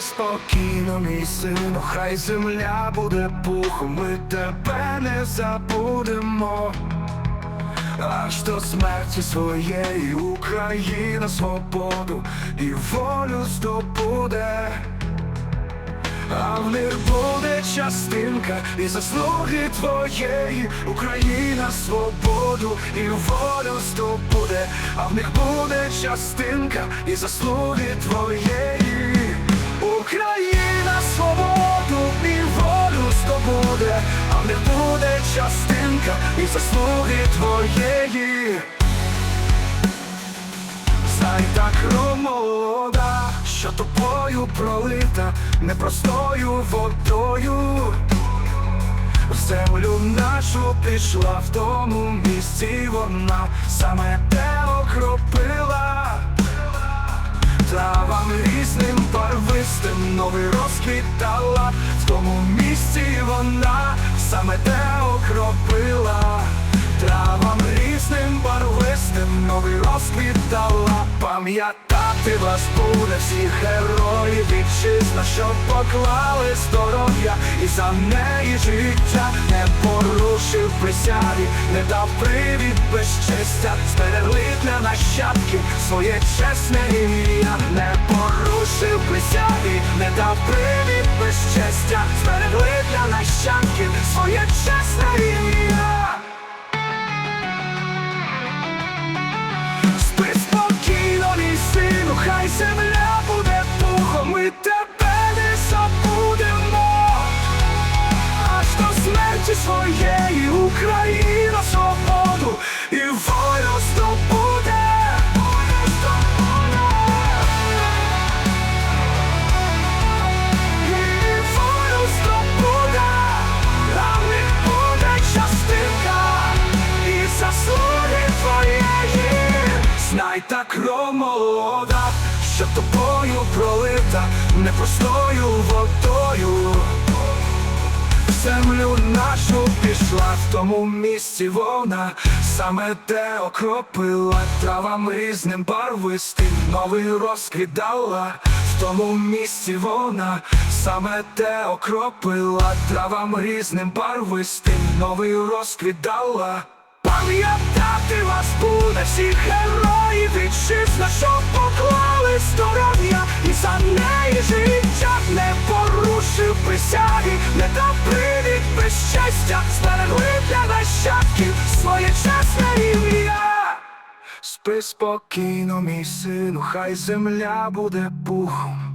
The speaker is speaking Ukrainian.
Спокійно, мій сину, хай земля буде пухом, ми тебе не забудемо. Аж до смерті своєї Україна свободу і волю здобуде. А в них буде частинка і заслуги твоєї. Україна свободу і волю здобуде, а в них буде частинка і заслуги твоєї. Україна частинка і заслуги твоєї. Знай так молода, що тобою пролита непростою водою. В землю нашу пішла в тому місці вона саме те окропила. Травам різним барвистим новий розквіт дала В тому місці вона саме те окропила Травам різним барвистим новий розквіт дала. Пам'ятати вас буде всіх героїв вітчизна, що поклали здоров'я і за неї життя не порушив присяги, не дав привід безчестя, зберегли для нащадків своє чесне ім'я, не порушив присяги, не дав привід безчестя, для своє чесне ім'я. Спи спокійно, мій сину, хай земля та кров молода, що тобою пролита непростою водою. Землю нашу пішла в тому місці вона саме те окропила. Травам різним барвистим новий розквіт дала в тому місці вона саме те окропила. Травам різним барвистим новий розквіт дала Пам'ятати вас буде всіх героїв вітчизна, що поклали здоров'я і за неї життя не порушив присяги, не дав привід безчестя, зберегли для нащадків своє чесне ім'я. Спи спокійно, мій сину, хай земля буде пухом.